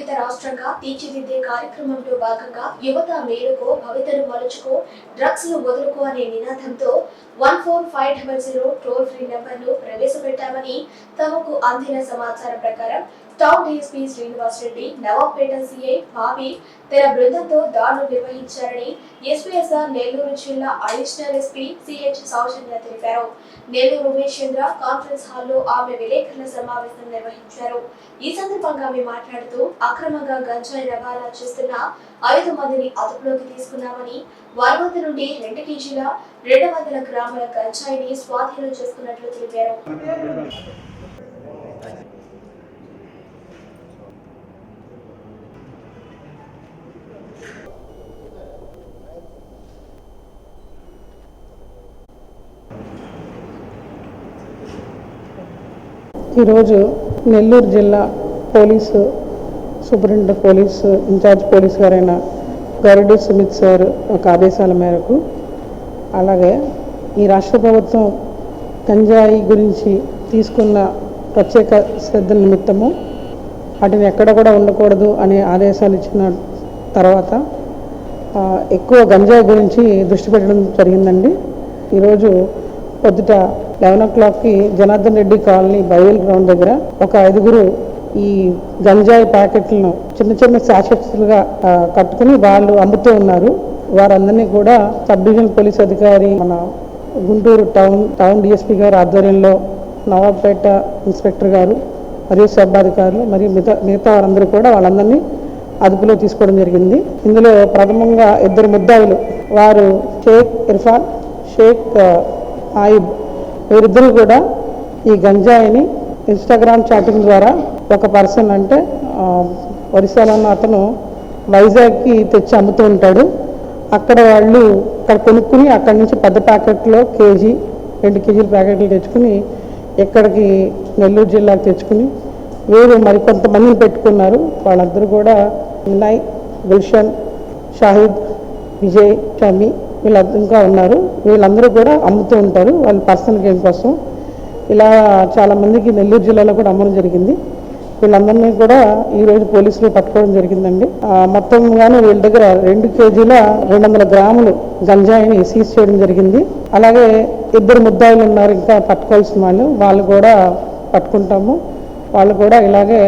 రహిత రాష్ట్రంగా తీర్చిదిద్దే కార్యక్రమంలో భాగంగా యువత మేలుకో భవితను మలుచుకో డ్రగ్స్ను వదులుకో అనే నినాదంతో one four five double zero toll free నెంబర్ను ప్రవేశపెట్టామని తమకు అందిన సమాచారం ప్రకారం town DSP Srinivas Reddy Nawabpet CI Bobby తన బృందంతో దాడులు నిర్వహించారని ఎస్పీఎస్ఆర్ నెల్లూరు జిల్లా అడిషనల్ ఎస్పీ సిహెచ్ సౌజన్య తెలిపారు. నెల్లూరు ఉమేష్ చంద్ర కాన్ఫరెన్స్ హాల్లో ఆమె విలేకరుల సమావేశం నిర్వహించారు. ఈ సందర్భంగా ఆమె మాట్లాడుతూ అక్రమంగా గంజాయి రవాణా చేస్తున్న ఐదు మందిని అదుపులోకి తీసుకున్నామని వారి వద్ద నుండి రెండు కేజీల రెండు వందల గ్రాముల గంజాయిని స్వాధీనం చేసుకున్నట్లు తెలిపారు. ఈరోజు నెల్లూరు జిల్లా police superintendent police incharge police గారైన గరుడు సుమిత్ సార్ ఒక ఆదేశాల మేరకు అలాగే ఈ రాష్ట్ర ప్రభుత్వం గంజాయి గురించి తీసుకున్న ప్రత్యేక శ్రద్ధ నిమిత్తము వాటిని ఎక్కడ కూడా ఉండకూడదు అనే ఆదేశాలు ఇచ్చిన తర్వాత ఎక్కువ గంజాయి గురించి దృష్టి పెట్టడం జరిగిందండి. ఈరోజు పొద్దుట లెవెన్ ఓ క్లాక్కి జనార్దన్ రెడ్డి కాలనీ బయల్ గ్రౌండ్ దగ్గర ఒక ఐదుగురు ఈ గంజాయి ప్యాకెట్లను చిన్న చిన్న శాషెట్స్లుగా కట్టుకుని వాళ్ళు అమ్ముతూ ఉన్నారు. వారందరినీ కూడా సబ్ డివిజన్ పోలీస్ అధికారి మన గుంటూరు టౌన్ టౌన్ డిఎస్పీ గారి ఆధ్వర్యంలో నవాబ్పేట ఇన్స్పెక్టర్ గారు మరియు సబ్ అధికారులు మరియు మిగతా మిగతా వారందరూ కూడా వాళ్ళందరినీ అదుపులో తీసుకోవడం జరిగింది. ఇందులో ప్రథమంగా ఇద్దరు ముద్దాయిలు. వారు షేక్ ఇర్ఫాన్ షేక్ ఆ, వీరిద్దరూ కూడా ఈ గంజాయిని ఇన్స్టాగ్రామ్ చాటింగ్ ద్వారా ఒక పర్సన్ అంటే ఆ, ఒరిస్సాలో ఉన్న అతను వైజాగ్కి తెచ్చి అమ్ముతూ ఉంటాడు. అక్కడ వాళ్ళు అక్కడ కొనుక్కుని అక్కడి నుంచి పెద్ద ప్యాకెట్లో కేజీ రెండు కేజీల ప్యాకెట్లు తెచ్చుకుని ఇక్కడికి నెల్లూరు జిల్లాకు తెచ్చుకుని మరి మరికొంతమందిని పెట్టుకున్నారు. వాళ్ళందరూ కూడా వినయ్ గుల్షన్ షాహిద్ విజయ్ షమి వీళ్ళు ఇంకా ఉన్నారు. వీళ్ళందరూ కూడా అమ్ముతూ ఉంటారు. వాళ్ళ పర్సనల్ గేమ్ కోసం. ఇలా చాలా మందికి నెల్లూరు జిల్లాలో కూడా అమ్మడం జరిగింది. వీళ్ళందరినీ కూడా ఈ రోజు పోలీసులు పట్టుకోవడం జరిగిందండి. మొత్తం గాను వీళ్ళ దగ్గర రెండు కేజీల రెండు వందల గ్రాములు గంజాయిని సీజ్ చేయడం జరిగింది. అలాగే ఇద్దరు ముద్దాయిలు ఉన్నారు ఇంకా పట్టుకోవాల్సిన వాళ్ళు. వాళ్ళు కూడా పట్టుకుంటాము. వాళ్ళు కూడా ఇలాగే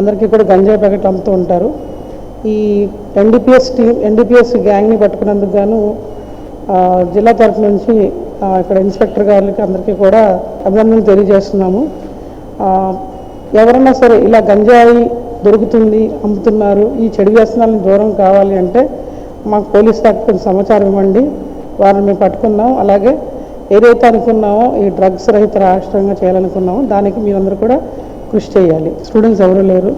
అందరికీ కూడా గంజాయి ప్యాకెట్లు అమ్ముతూ ఉంటారు. ఈ ఎన్డీపీఎస్ టీం ఎన్డీపీఎస్ గ్యాంగ్ని పట్టుకున్నందుకు గాను జిల్లా తరఫు నుంచి ఇక్కడ ఇన్స్పెక్టర్ గారికి అందరికీ కూడా అభినందనలు తెలియజేస్తున్నాము. ఎవరన్నా సరే ఇలా గంజాయి దొరుకుతుంది అమ్ముతున్నారు ఈ చెడు వ్యసనాలను దూరం కావాలి అంటే మాకు పోలీస్ శాఖ కొంచెం సమాచారం ఇవ్వండి. వారిని మేము పట్టుకున్నాం అలాగే ఏదైతే అనుకున్నామో ఈ డ్రగ్స్ రహిత రాష్ట్రంగా చేయాలనుకున్నామో దానికి మీరందరూ కూడా కృషి చేయాలి. స్టూడెంట్స్ ఎవరు లేరు.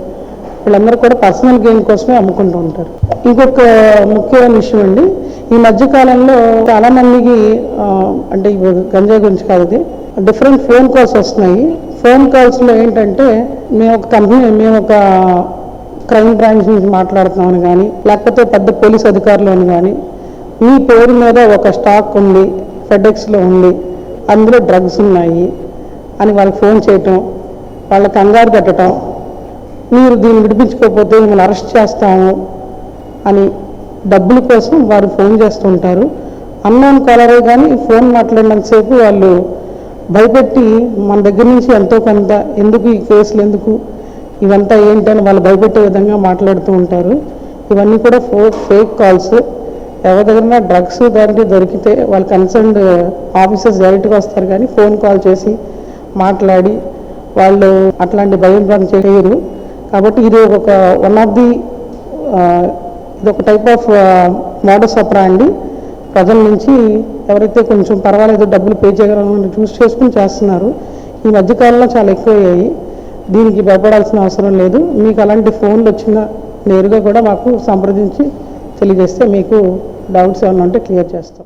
వీళ్ళందరూ కూడా పర్సనల్ గెయిన్ కోసమే అమ్ముకుంటూ ఉంటారు. ఇంకొక ముఖ్యమైన విషయం అండి. ఈ మధ్య కాలంలో అంటే ఇవి గంజాయి గురించి కాదు ఇది డిఫరెంట్ ఫోన్ కాల్స్ వస్తున్నాయి. ఫోన్ కాల్స్లో ఏంటంటే మేము ఒక కంపెనీ మేము ఒక క్రైమ్ బ్రాంచ్ నుంచి మాట్లాడుతున్నామని కానీ లేకపోతే పెద్ద పోలీస్ అధికారులు అని కానీ మీ పేరు మీద ఒక స్టాక్ ఉంది ఫెడెక్స్లో ఉంది అందులో డ్రగ్స్ ఉన్నాయి అని వాళ్ళకి ఫోన్ చేయటం వాళ్ళ కంగారు పెట్టడం మీరు దీన్ని విడిపించుకోకపోతే మిమ్మల్ని అరెస్ట్ చేస్తాము అని డబ్బుల కోసం వారు ఫోన్ చేస్తుంటారు అన్నోన్ కాలరే కానీ ఫోన్ మాట్లాడినంతసేపు వాళ్ళు భయపెట్టి మన దగ్గర నుంచి ఎంతో కొంత ఎందుకు ఈ కేసులు ఎందుకు ఇవంతా ఏంటని వాళ్ళు భయపెట్టే విధంగా మాట్లాడుతూ ఉంటారు. ఇవన్నీ కూడా ఫో ఫేక్ కాల్స్. ఎవరి దగ్గర డ్రగ్స్ దాంట్లో దొరికితే వాళ్ళు కన్సర్న్డ్ ఆఫీసర్స్ డైరెక్ట్గా వస్తారు కానీ ఫోన్ కాల్ చేసి మాట్లాడి వాళ్ళు అట్లాంటి భయం చేయరు కాబట్టి ఇది ఒక వన్ ఆఫ్ ది ఇది ఒక టైప్ ఆఫ్ మోడస్ అప్రా అండి ప్రజల నుంచి ఎవరైతే కొంచెం పర్వాలేదు డబ్బులు పే చేయగలను చూస్ చేసుకుని చేస్తున్నారు. ఈ మధ్యకాలంలో చాలా ఎక్కువయ్యాయి. దీనికి భయపడాల్సిన అవసరం లేదు. మీకు అలాంటి ఫోన్లు వచ్చిన నేరుగా కూడా మాకు సంప్రదించి తెలియజేస్తే మీకు డౌట్స్ ఏమైనా ఉంటే క్లియర్ చేస్తాం.